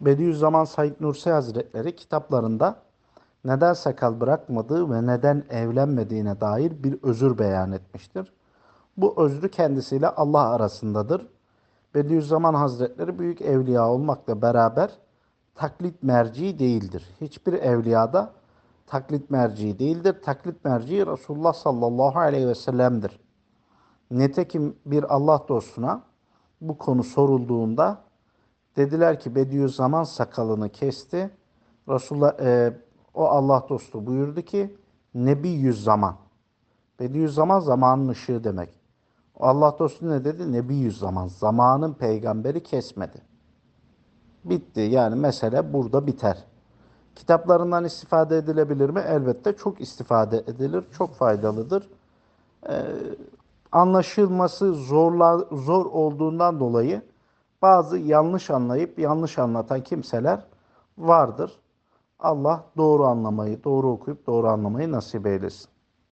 Bediüzzaman Said Nursi Hazretleri kitaplarında neden sakal bırakmadığı ve neden evlenmediğine dair bir özür beyan etmiştir. Bu özrü kendisiyle Allah arasındadır. Bediüzzaman Hazretleri büyük evliya olmakla beraber taklit merci değildir. Hiçbir evliyada taklit merci değildir. Taklit merci Resulullah sallallahu aleyhi ve sellem'dir. Nitekim bir Allah dostuna bu konu sorulduğunda dediler ki Bediüzzaman sakalını kesti. Resulullah e, o Allah dostu buyurdu ki Nebi yüz zaman. Bediüzzaman zamanın ışığı demek. Allah dostu ne dedi? Nebi yüz zaman. Zamanın peygamberi kesmedi. Bitti. Yani mesele burada biter. Kitaplarından istifade edilebilir mi? Elbette çok istifade edilir. Çok faydalıdır. Ee, anlaşılması zorla, zor olduğundan dolayı bazı yanlış anlayıp yanlış anlatan kimseler vardır. Allah doğru anlamayı, doğru okuyup doğru anlamayı nasip eylesin.